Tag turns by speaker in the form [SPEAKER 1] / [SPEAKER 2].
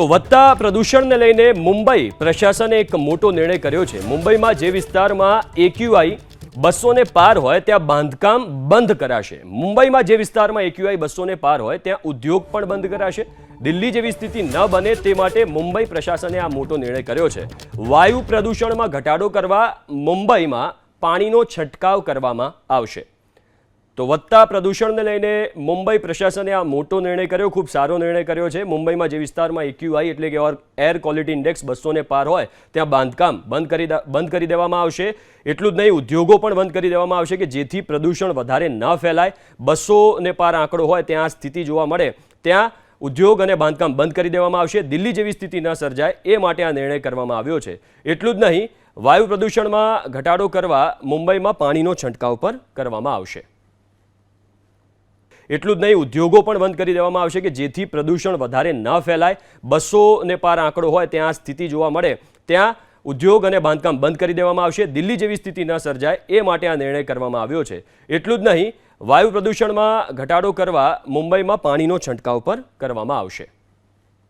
[SPEAKER 1] તો વધતા પ્રદૂષણને લઈને મુંબઈ પ્રશાસને એક મોટો નિર્ણય કર્યો છે. મુંબઈમાં જે વિસ્તારમાં એક્યુઆઈ બસોને પાર હોય, ત્યાં બાંધકામ બંધ કરાશે. મુંબઈમાં જે વિસ્તારમાં એક્યુઆઈ બસોને પાર હોય, ત્યાં ઉદ્યોગ પણ બંધ કરાશે. દિલ્હી જેવી સ્થિતિ ન બને તે માટે મુંબઈ પ્રશાસને આ મોટો નિર્ણય કર્યો છે. વાયુ પ્રદૂષણમાં ઘટાડો કરવા મુંબઈમાં પાણીનો છંટકાવ કરવામાં આવશે. તો વધતા પ્રદૂષણને લઈને મુંબઈ પ્રશાસને આ મોટો નિર્ણય કર્યો, ખૂબ સારો નિર્ણય કર્યો છે. મુંબઈમાં જે વિસ્તારમાં એક્યુઆઈ એટલે કે એર ક્વોલિટી ઇન્ડેક્સ બસોને પાર હોય, ત્યાં બાંધકામ બંધ કરી બંધ કરી દેવામાં આવશે. એટલું જ નહીં, ઉદ્યોગો પણ બંધ કરી દેવામાં આવશે કે જેથી પ્રદૂષણ વધારે ન ફેલાય. બસોને પાર આંકડો હોય, ત્યાં સ્થિતિ જોવા મળે. ત્યાં ઉદ્યોગ અને બાંધકામ બંધ કરી દેવામાં આવશે. દિલ્હી જેવી સ્થિતિ ન સર્જાય, એ માટે આ નિર્ણય કરવામાં આવ્યો છે. એટલું જ નહીં, વાયુ પ્રદૂષણમાં ઘટાડો કરવા મુંબઈમાં પાણીનો છંટકાવ પર કરવામાં આવશે. એટલું જ નહીં, ઉદ્યોગો પણ બંધ કરી દેવામાં આવશે કે જેથી પ્રદૂષણ વધારે ન ફેલાય. બસોને પાર આંકડો હોય ત્યાં સ્થિતિ જોવા મળે. ત્યાં ઉદ્યોગ અને બાંધકામ બંધ કરી દેવામાં આવશે. દિલ્હી જેવી સ્થિતિ ન સર્જાય એ માટે આ નિર્ણય કરવામાં આવ્યો છે. એટલું જ નહીં, વાયુ પ્રદૂષણમાં ઘટાડો કરવા મુંબઈમાં પાણીનો છંટકાવ પર કરવામાં આવશે.